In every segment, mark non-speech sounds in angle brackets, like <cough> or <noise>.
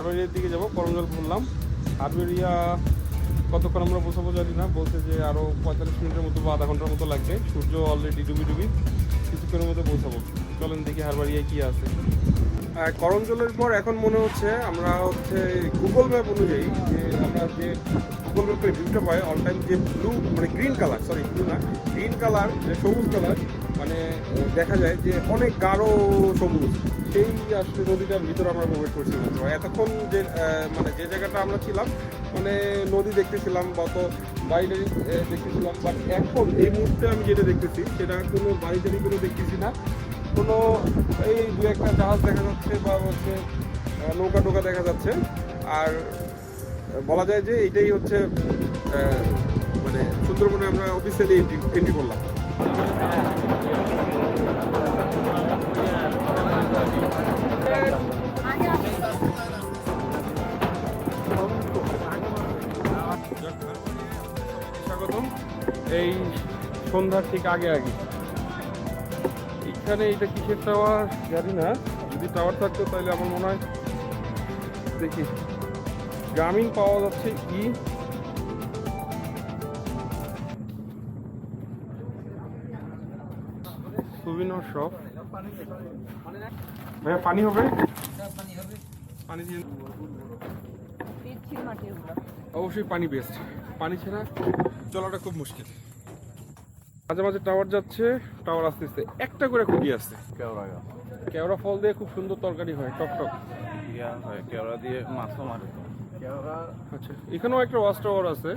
হারবেরিয়ার দিকে যাব করঞ্জল বললাম হারবেরিয়া কতক্ষণ আমরা পৌঁছাবো জানি না, বলছে যে আরও পঁয়তাল্লিশ মিনিটের মতো বা আধা ঘণ্টার মতো লাগবে। সূর্য অলরেডি ডুবি ডুবি কিছুক্ষণের মধ্যে পৌঁছাবো চলেন দেখি হারবারিয়ায় কি আছে। আর করঞ্জলের পর এখন মনে হচ্ছে আমরা হচ্ছে গুগল ম্যাপ অনুযায়ী যে আমরা যে গুগল ম্যাপের ভিউটা পাই অল টাইম যে ব্লু মানে গ্রিন কালার সরি ব্লু না গ্রিন কালার যে সবুজ কালার মানে দেখা যায় যে অনেক গাঢ় সবুজ। সেই আসলে নদীটার ভিতরে আমরা প্রবেশ করছিলাম তো এতক্ষণ যে মানে যে জায়গাটা আমরা ছিলাম মানে নদী দেখতেছিলাম কত বাইরে আহ, দেখতেছিলাম। বাট এখন এই মুহূর্তে আমি যেটা দেখতেছি সেটা কোনো বাড়ি টাড়ি কোনো দেখতেছি না। কোনো এই দু একটা জাহাজ দেখা যাচ্ছে বা হচ্ছে নৌকা টোকা দেখা যাচ্ছে। আর বলা যায় যে এইটাই হচ্ছে মানে সুন্দরবনে আমরা অফিসিয়ালি এন্ট্রি করলাম। এই সন্ধ্যার ঠিক আগে আগে। এখানে এটা কিসের টাওয়ার? জানি না। যদি টাওয়ার থাকতো তাহলে আমার মনে হয় দেখি। গ্রামীণ পাওয়া যাচ্ছে ই সুবিনর শপ ভাইয়া পানি হবে? পানি দিয়ে অবশ্যই পানি বেস্ট পানি ছাড়া চলাটা খুব মুশকিল। মাঝে মাঝে টাওয়ার যাচ্ছে টাওয়ার আস্তে আস্তে একটা করে খুঁটি আসছে। কেওড়া ফল দিয়ে খুব সুন্দর তরকারি হয় টক টক। হয় কেওড়া দিয়ে মাছও মারে। আচ্ছা এখানেও একটা ওয়াচ টাওয়ার আছে।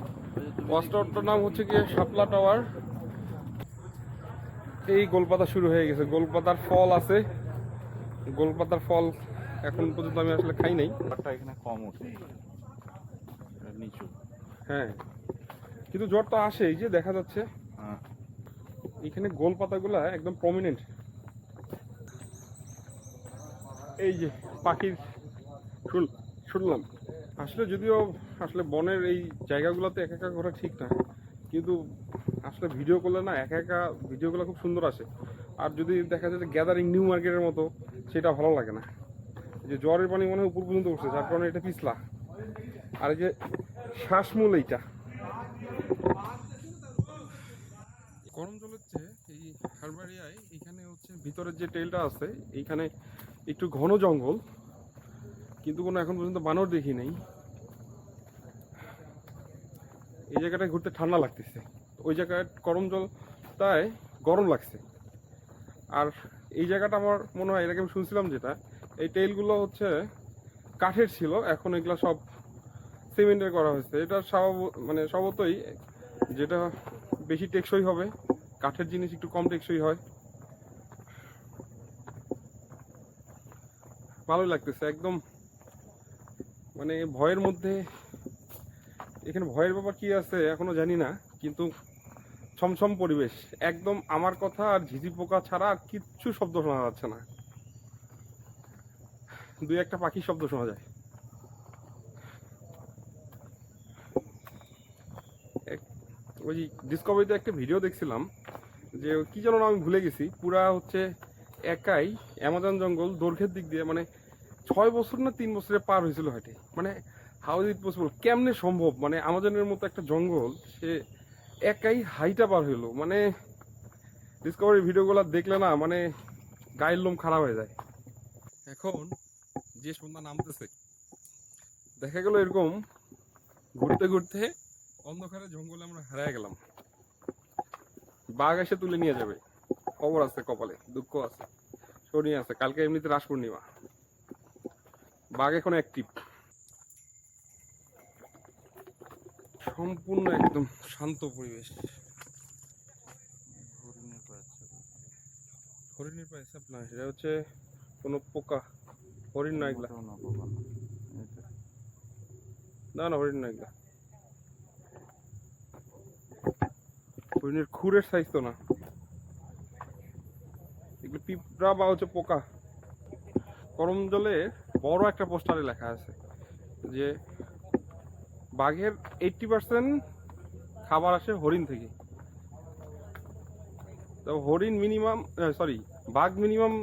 ওয়াচ টাওয়ারটার নাম হচ্ছে গিয়ে শাপলা টাওয়ার এই গোলপাতা শুরু হয়ে গেছে। গোলপাতার ফল আছে। গোলপাতার ফল এখন পর্যন্ত আমি আসলে খাই নাই। এখানে কম ওঠে। নিচু। হ্যাঁ। কিন্তু জ্বরটা আসে এই যে দেখা যাচ্ছে। হ্যাঁ। এখানে গোল পাতাগুলা একদম প্রমিনেন্ট এই যে পাখির শুন শুনলাম। আসলে যদিও আসলে বনের এই জায়গাগুলোতে একা একা করা ঠিক না। কিন্তু আসলে ভিডিও করলে না একা একা ভিডিওগুলো খুব সুন্দর আসে। আর যদি দেখা যায় যে গ্যাদারিং নিউ মার্কেটের মতো, সেটা ভালো লাগে না। যে জ্বরের পানি মনে হয় উপর পর্যন্ত উঠছে, যার কারণে এটা পিছলা। আর এই যে শ্বাসমূল এইটা। গরম জল হচ্ছে এই হারবারিয়ায় এখানে হচ্ছে ভিতরের যে টেলটা আছে, এইখানে একটু ঘন জঙ্গল। কিন্তু কোনো এখন পর্যন্ত বানর দেখি নাই। এই জায়গাটায় ঘুরতে ঠান্ডা লাগতেছে। ওই জায়গায় গরম জল তাই গরম লাগছে। আর এই জায়গাটা আমার মনে হয়, এর আগে আমি শুনছিলাম যেটা, এই টেলগুলো হচ্ছে কাঠের ছিল, এখন এগুলো সব সিমেন্টের করা হয়েছে। এটা স্বভাব মানে স্বভাবতই যেটা বেশি টেকসই হবে, কাঠের জিনিস একটু কম টেকসই হয়। ভালোই লাগতেছে, একদম মানে ভয়ের মধ্যে, এখানে ভয়ের ব্যাপার কি আছে এখনও জানি না, কিন্তু ছমছম পরিবেশ। একদম আমার কথা আর ঝিঝি পোকা ছাড়া আর কিচ্ছু শব্দ শোনা যাচ্ছে না। দুই একটা পাখির শব্দ শোনা যায়। ওই ডিসকভারিতে একটা ভিডিও দেখছিলাম যে কি যেন আমি ভুলে গেছি। পুরা হচ্ছে একাই অ্যামাজন জঙ্গল, দৈর্ঘ্যের দিক দিয়ে মানে ছয় বছর না তিন বছরে পার হয়েছিল হেঁটে। মানে হাউ ইজ ইট পসিবল কেমনে সম্ভব? মানে আমাজনের মতো একটা জঙ্গল, সে একাই হাইটা পার হইল। মানে ডিসকভারি ভিডিওগুলো দেখলে না মানে গায়ের লোম খারাপ হয়ে যায়। এখন যে সন্ধ্যা নামতেছে দেখা গেল এরকম ঘুরতে ঘুরতে অন্ধকারে জঙ্গলে আমরা হারিয়ে গেলাম। বাঘ এসে তুলে নিয়ে যাবে। খবর আছে কপালে দুঃখ আছে শনি আছে কালকে এমনিতে রাস পূর্ণিমা। বাঘ এখন অ্যাক্টিভ সম্পূর্ণ একদম শান্ত পরিবেশ। হরিণের বাচ্চা পায়ে চাপ না এটা হচ্ছে কোনো পোকা। হরিণ না এগুলা। না না। হরিণ না এগুলা। হরিণের খুরের সাইজ তো না। এগুলো পিঁপড়া বা হচ্ছে পোকা। গরম জলে বড় একটা পোস্টারে লেখা আছে যে বাঘের এইটটি পার্সেন্ট খাবার আসে হরিণ থেকে। তো হরিণ মিনিমাম সরি বাঘ মিনিমাম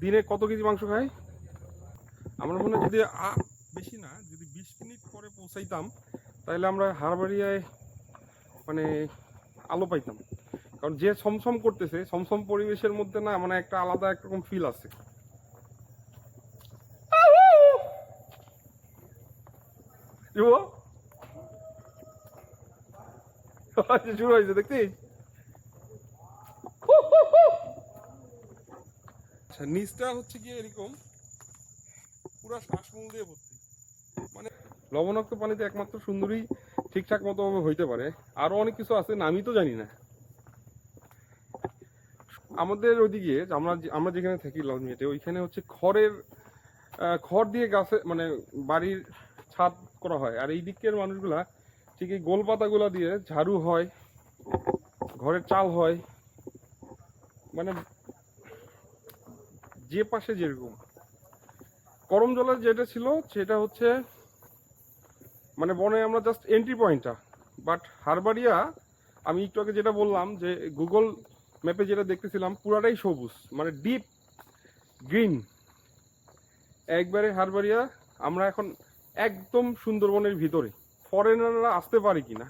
দিনে কত কেজি মাংস খায়? আমরা মনে যদি বেশি না, যদি বিশ মিনিট পরে পৌঁছাইতাম তাহলে আমরা হারবাড়িয়ায় মানে আলো পাইতাম। কারণ যে সমসম করতেছে সমসম পরিবেশের মধ্যে না মানে একটা আলাদা একরকম ফিল আছে। <laughs> আচ্ছা নিচটা হচ্ছে কি এরকম পুরো শ্বাসমূল দিয়ে ভর্তি। মানে লবণাক্ত পানিতে একমাত্র সুন্দরী ঠিকঠাক মতো হইতে পারে। আরও অনেক কিছু আছে না আমি তো জানি না। আমাদের ওইদিকে, আমরা আমরা যেখানে থাকি লজমিয়াতে ওইখানে হচ্ছে খড়ের খড় দিয়ে গাছে মানে বাড়ির ছাদ করা হয়। আর এই দিকের মানুষগুলা ঠিক এই গোল পাতাগুলা দিয়ে ঝাড়ু হয়, ঘরের চাল হয় মানে যে পাশে যেরকম। করম জলের যেটা ছিল সেটা হচ্ছে মানে বনে আমরা জাস্ট এন্ট্রি পয়েন্টটা বাট হারবাড়িয়া আমি একটু আগে যেটা বললাম যে গুগল ম্যাপে যেটা দেখতেছিলাম, পুরাটাই সবুজ মানে ডিপ গ্রিন একবারে হারবাড়িয়া আমরা এখন একদম সুন্দরবনের ভিতরে। ফরেনাররা আসতে পারে কি না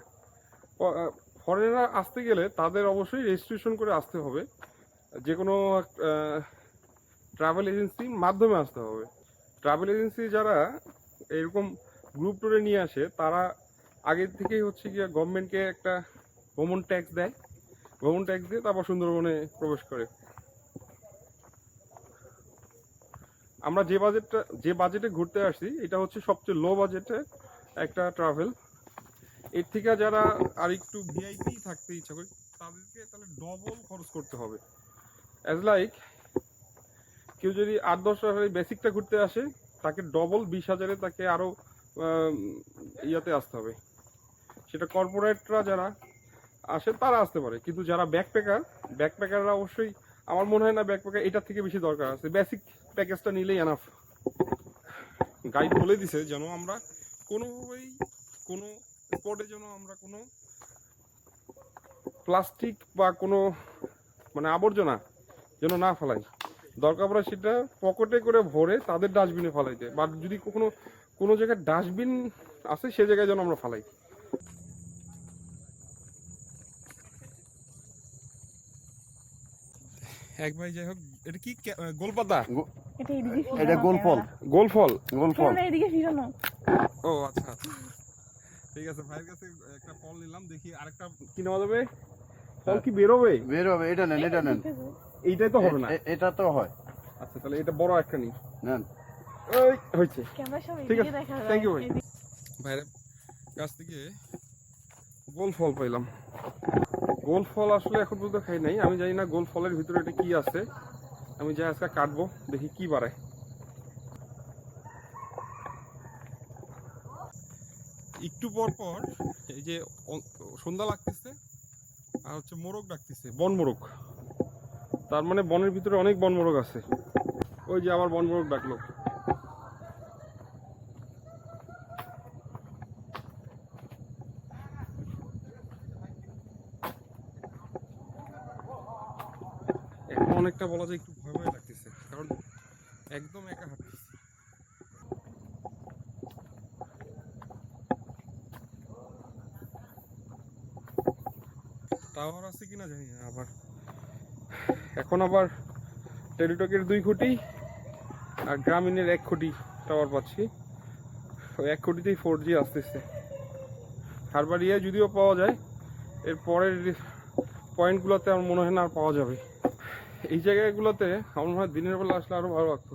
ফরেনার আসতে গেলে তাদের অবশ্যই রেজিস্ট্রেশন করে আসতে হবে। যে কোনো ট্রাভেল এজেন্সির মাধ্যমে আসতে হবে। ট্রাভেল এজেন্সি যারা এরকম গ্রুপ ট্যুরে নিয়ে আসে, তারা আগে থেকেই হচ্ছে গিয়ে গভর্নমেন্টকে একটা ভ্রমণ ট্যাক্স দেয়। ভ্রমণ ট্যাক্স দিয়ে তারপর সুন্দরবনে প্রবেশ করে। আমরা যে বাজেটটা যে বাজেটে ঘুরতে আসছি এটা হচ্ছে সবচেয়ে লো বাজেটে একটা ট্রাভেল এর থেকে যারা আর একটু ভিআইপি থাকতে ইচ্ছা করে, তাদেরকে তাহলে ডবল খরচ করতে হবে। অ্যাজ লাইক কেউ যদি আট দশ হাজার বেসিকটা ঘুরতে আসে, তাকে ডবল বিশ হাজারে তাকে আরও ইয়াতে আসতে হবে। সেটা কর্পোরেটরা যারা আসে, তারা আসতে পারে। কিন্তু যারা ব্যাকপ্যাকার ব্যাকপ্যাকাররা অবশ্যই, আমার মনে হয় না ব্যাকপ্যাকার এটার থেকে বেশি দরকার আছে। বেসিক প্যাকেজটা নিলেই এনাফ গাইড বলে দিছে যেন আমরা কোনোভাবেই কোনো স্পটে যেন আমরা কোনো প্লাস্টিক বা কোনো মানে আবর্জনা যেন না ফেলাই। দরকার পড়ে সেটা পকেটে করে ভরে তাদের ডাস্টবিনে ফেলাইতে। বা যদি কখনো কোনো জায়গায় ডাস্টবিন আছে, সে জায়গায় যেন আমরা ফেলাই। এক ভাই যাই হোক এটা কি গোলপাতা এটা এটা গোল ফল ক্যামেরা। গোল ফল গোল ফল এদিকে ফিরানো ও আচ্ছা। ঠিক আছে ভাইয়ের কাছে একটা ফল নিলাম দেখি আরেকটা কি নেওয়া যাবে? ফল কি বেরোবে? বের হবে এটা নেন এটা নেন। এইটাই তো হবে না? এটা তো হয়। আচ্ছা তাহলে এটা বড় একটা নিই নেন। ওই হয়েছে। ঠিক আছে, you যায় ভাই। ভাইয়ের কাছ থেকে গোল ফল পাইলাম। গোল ফল আসলে এখন পর্যন্ত খাই নাই। আমি জানি না গোল ফলের ভিতরে এটা কি আছে। আমি যাই আজকে কাটবো, দেখি কি বাড়ায় একটু পর পর এই যে সন্ধ্যা লাগতেছে, আর হচ্ছে মোরগ ডাকতেছে, বন মোরগ। তার মানে বনের ভিতরে অনেক বন মোরগ আছে। ওই যে আবার বন মোরগ ডাকলো এখন অনেকটা বলা যায় একটু ভয় ভয় লাগতেছে, কারণ একদম একা হাঁটতেছি। টাওয়ার আছে কিনা জানি না, আবার এখন আবার টেলিটকের দুই খুঁটি আর গ্রামীণের এক খুঁটি টাওয়ার পাচ্ছি। এক খুঁটিতেই ফোর জি আসতেছে। হারবাড়িয়ায় যদিও পাওয়া যায়, এর পরের পয়েন্টগুলোতে আমার মনে হয় না আর পাওয়া যাবে। এই জায়গাগুলোতে আমার মনে হয় দিনের বেলা আসলে আরও ভালো লাগতো।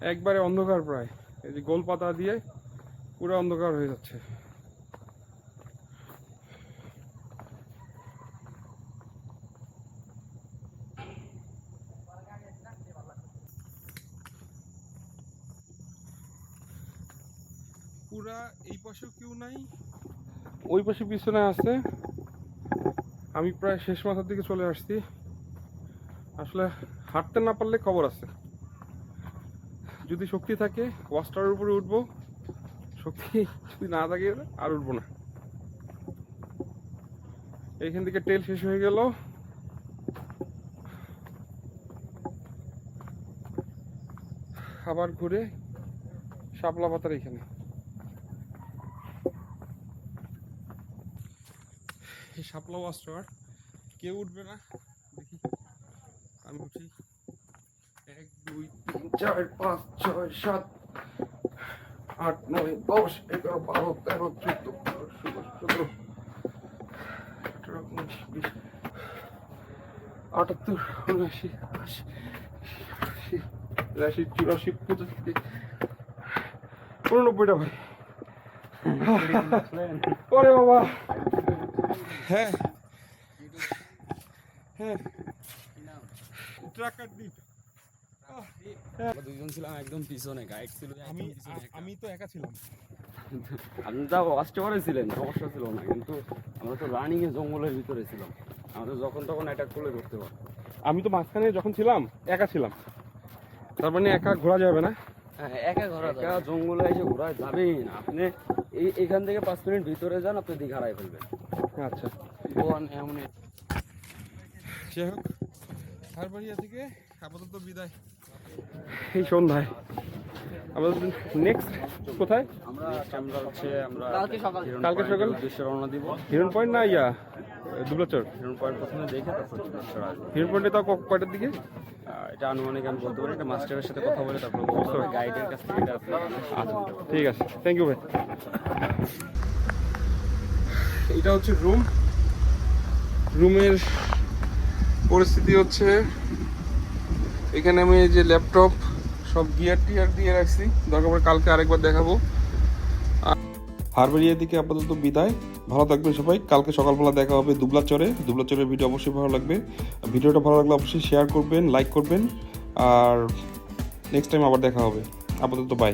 একবারে অন্ধকার প্রায়। এই যে গোল পাতা দিয়ে পুরো অন্ধকার হয়ে যাচ্ছে। পুরা এই পাশেও কেউ নাই। ওই পাশে পিছনে আছে। আমি প্রায় শেষ মাথার দিকে চলে আসছি। আসলে হাঁটতে না পারলে খবর আছে। যদি শক্তি থাকে, ওয়াস্টারের উপরে উঠবো। শক্তি যদি না থাকে, আর উঠবো না। এইখান থেকে তেল শেষ হয়ে গেল। আবার ঘুরে শাপলা পাতার এখানে এই শাপলা ওয়াস্টার, কেউ উঠবে না দেখি আমি উঠি এক দুই তিন চার পাঁচ ছয় সাত, আট, নয়, দশ, এগারো, বারো, তেরো, চোদ্দ, পনেরো, ষোলো, সতেরো, আঠারো আটাত্তর, উনআশি, আশি আশি তিরাশি চুরাশি, পঁচাশি, উননব্বইটা ভাই। ওরে বাবা। হ্যাঁ। হ্যাঁ। ট্রাকার দ্বীপ আমরা দুইজন ছিলাম একদম পিছনে গাইড ছিল আমি আমি তো একা ছিলাম। আপনি তো ফার্স্ট ছিলেন সমস্যা ছিল না কিন্তু আমরা তো রানিং এ জঙ্গলের ভিতরে ছিলাম। আমাদের যখন তখন অ্যাটাক করলে পারতো আমি তো মাঝখানে যখন ছিলাম একা ছিলাম। তার মানে একা ঘোরা যাবে না? হ্যাঁ একা ঘোরা একা জঙ্গলে এসে ঘোরা যাবেই না। আপনি এই এখান থেকে পাঁচ মিনিট ভিতরে যান আপনি দিঘা হারাই ফেলবেন। আচ্ছা। এমন যাই হোক হারবাড়িয়া থেকে আপাতত বিদায়। এই সন্ধ্যায়। আমাদের নেক্সট কোথায়? আমরা আমরা হচ্ছে আমরা কালকে সকাল। হিরণ কালকে সকাল? উদ্দেশ্যে রওনা দিব। হিরণ পয়েন্ট না ইয়া দুবলাচর? হিরণ পয়েন্ট প্রথমে দেখে তারপর চুনাচড়া আসব। হিরণ পয়েন্টে তাও ক- কয়টার দিকে? এটা আনুমানিক আমি বলতে পারি এটা মাস্টারের সাথে কথা বলে তারপর গাইডের কাছ থেকে এটা আচ্ছা ঠিক আছে। থ্যাংক ইউ ভাই। এটা হচ্ছে রুম রুমের পরিস্থিতি হচ্ছে এখানে আমি যে ল্যাপটপ, সব গিয়ার টিয়ার দিয়ে রাখছি। দরকার পরে কালকে আরেকবার দেখাবো। হারবেরিয়ার দিকে আপাতত বিদায়। ভালো থাকবেন সবাই। কালকে সকালবেলা দেখা হবে দুবলাচরে। দুবলাচরের ভিডিও অবশ্যই ভালো লাগবে। ভিডিওটা ভালো লাগলে অবশ্যই শেয়ার করবেন লাইক করবেন। আর নেক্সট টাইম আবার দেখা হবে। আপাতত বাই